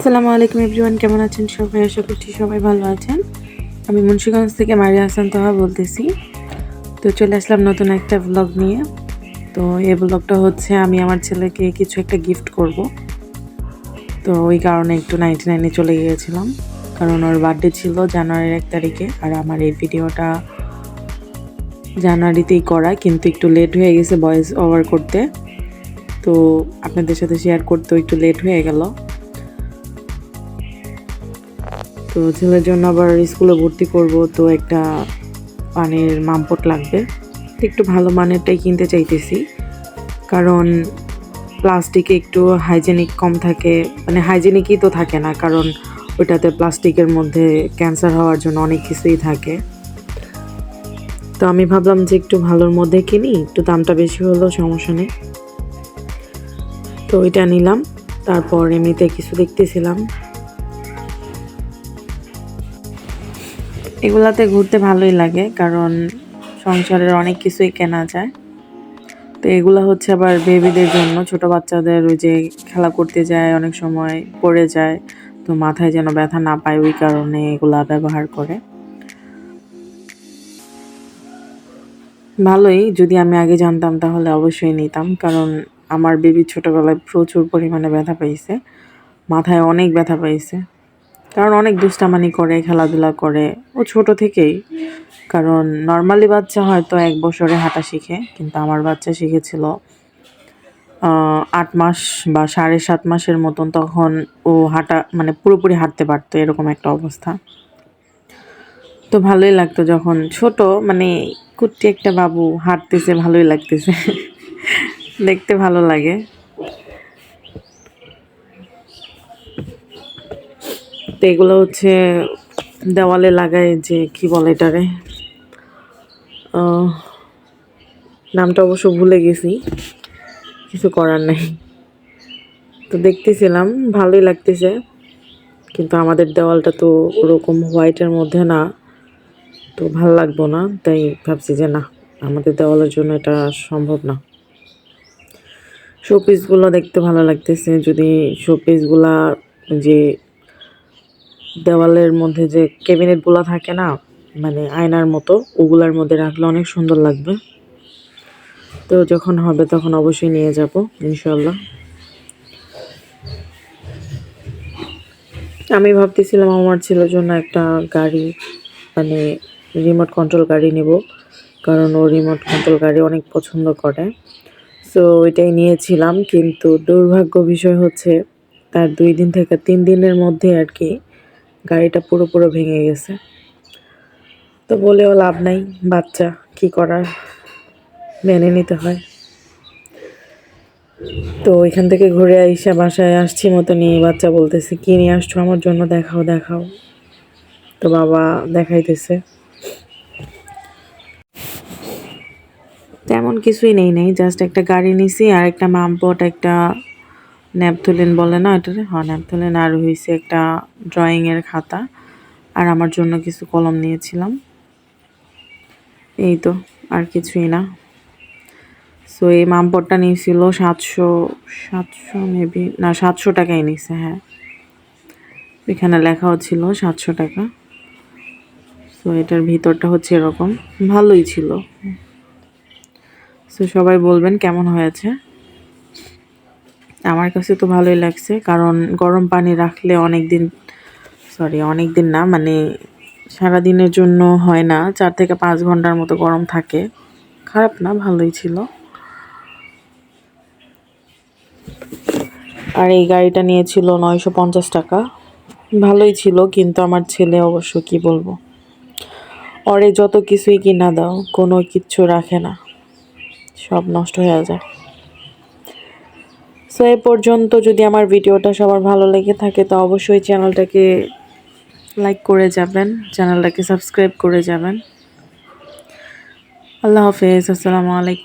আসসালামু আলাইকুম এভরিওয়ান, কেমন আছেন সবাই? আশা করছি সবাই ভালো আছেন। আমি মুন্সিগঞ্জ থেকে মারিয়া হাসান তোহা বলতেছি। তো চলে আসলাম নতুন একটা ব্লগ নিয়ে। তো এই ব্লগটা হচ্ছে আমি আমার ছেলেকে কিছু একটা গিফট করব। তো ওই কারণে একটু নাইনটি নাইনে চলে গিয়েছিলাম। কারণ ওর বার্থডে ছিল জানুয়ারির এক তারিখে, আর আমার এই ভিডিওটা জানুয়ারিতেই করা, কিন্তু একটু লেট হয়ে গেছে ভয়েস ওভার করতে। তো আপনাদের সাথে শেয়ার করতেও একটু লেট হয়ে গেল। তো ছেলের জন্য আবার স্কুলে ভর্তি করব, তো একটা পানের মামপট লাগবে। একটু ভালো মানেরটাই কিনতে চাইতেছি, কারণ প্লাস্টিকে একটু হাইজেনিক কম থাকে মানে হাইজেনিকই তো থাকে না, কারণ ওইটাতে প্লাস্টিকের মধ্যে ক্যান্সার হওয়ার জন্য অনেক কিছুই থাকে। তো আমি ভাবলাম যে একটু ভালোর মধ্যে কিনি, একটু দামটা বেশি হলো, সমস্যা নেই। তো ওইটা নিলাম, তারপর এমনিতে কিছু দেখতেছিলাম। এগুলাতে ঘুরতে ভালোই লাগে, কারণ সংসারের অনেক কিছুই কেনা যায়। তো এগুলো হচ্ছে আবার বেবিদের জন্য, ছোট বাচ্চাদের ওই যে খেলা করতে যায়, অনেক সময় পড়ে যায়, তো মাথায় যেন ব্যথা না পায় ওই কারণে এগুলা ব্যবহার করে। ভালোই, যদি আমি আগে জানতাম তাহলে অবশ্যই নিতাম, কারণ আমার বেবি ছোটোবেলায় প্রচুর পরিমাণে ব্যথা পাইছে, মাথায় অনেক ব্যথা পাইছে। কারণ অনেক দুষ্টামানি করে, খেলাধুলা করে। ও ছোট থেকেই। কারণ নর্মালি বাচ্চা হয়তো এক বছরে হাঁটা শিখে, কিন্তু আমার বাচ্চা শিখেছিল আট মাস বা সাড়ে সাত মাসের মতন তখন ও হাঁটা মানে পুরোপুরি হাঁটতে পারতো, এরকম একটা অবস্থা। তো ভালোই লাগতো যখন ছোট মানে কুট্টি একটা বাবু হাঁটতেছে, ভালোই লাগতেছে। দেখতে ভালো লাগে। তো এগুলো হচ্ছে দেওয়ালে লাগায় যে কি বলে এটারে নামটা অবশ্য ভুলে গেছি। কিছু করার নাই। তো দেখতেছিলাম, ভালোই লাগতেছে। কিন্তু আমাদের দেওয়ালটা তো ওরকম হোয়াইটের মধ্যে না। তো ভালো লাগবো না, তাই ভাবছি যে না, আমাদের দেওয়ালের জন্য এটা সম্ভব না। শোপিসগুলো দেখতে ভালো লাগতেছে। যদি শোপিসগুলা যে দেওয়ালের মধ্যে যে ক্যাবিনেটগুলো থাকে না মানে আয়নার মতো, ওগুলার মধ্যে রাখলে অনেক সুন্দর লাগবে। তো যখন হবে তখন অবশ্যই নিয়ে যাব ইনশাল্লাহ আমি ভাবতেছিলাম আমার ছেলের জন্য একটা গাড়ি মানে রিমোট কন্ট্রোল গাড়ি নেব, কারণ ও রিমোট কন্ট্রোল গাড়ি অনেক পছন্দ করে। সো ওইটাই নিয়েছিলাম, কিন্তু দুর্ভাগ্য বিষয় হচ্ছে, তার দুই দিন থেকে তিন দিনের মধ্যে আর কি গাড়িটা পুরো পুরো ভেঙে গেছে। তো বলেও লাভ নাই, বাচ্চা কি করার? মেনে নিতে হয়। তো এখান থেকে ঘুরে আইসা বাসায় আসছি মতো নিয়ে বাচ্চা বলতেছে, কি নিয়ে আসছো? আমার জন্য দেখাও দেখাও। তো বাবা দেখাইতেছে। তেমন কিছুই নেই নেই জাস্ট একটা গাড়ি নিছি আর একটা মামপট, একটা ন্যাপথলিন বলে না ওটা হ্যাঁ ন্যাপথলিন আর হয়েছে একটা ড্রয়িংয়ের খাতা। আর আমার জন্য কিছু কলম নিয়েছিলাম। এই তো, আর কিছুই না। সো এই মামপটটা নিয়েছিল সাতশো সাতশো মেবি না, সাতশো টাকাই নিয়েছে হ্যাঁ। এখানে লেখাও ছিল সাতশো টাকা। সো এটার ভিতরটা হচ্ছে এরকম। ভালোই ছিল। সো সবাই বলবেন কেমন হয়েছে? আমার কাছে তো ভালোই লাগছে, কারণ গরম পানি রাখলে অনেক দিন সরি অনেক দিন না মানে সারা দিনের জন্য হয় না, চার থেকে পাঁচ ঘণ্টার মতো গরম থাকে। খারাপ না, ভালোই ছিল। আর এই গাড়িটা নিয়েছিল নয়শো পঞ্চাশ টাকা। ভালোই ছিল, কিন্তু আমার ছেলে অবশ্য কি বলব? অরে যত কিছুই কিনা দাও, কোনো কিচ্ছু রাখে না। সব নষ্ট হয়ে যায়। সো এ পর্যন্ত যদি আমার ভিডিওটা সবার ভালো লেগে থাকে, তো অবশ্যই চ্যানেলটাকে লাইক করে যাবেন, চ্যানেলটাকে সাবস্ক্রাইব করে যাবেন। আল্লাহ হাফেজ, আসসালামু আলাইকুম।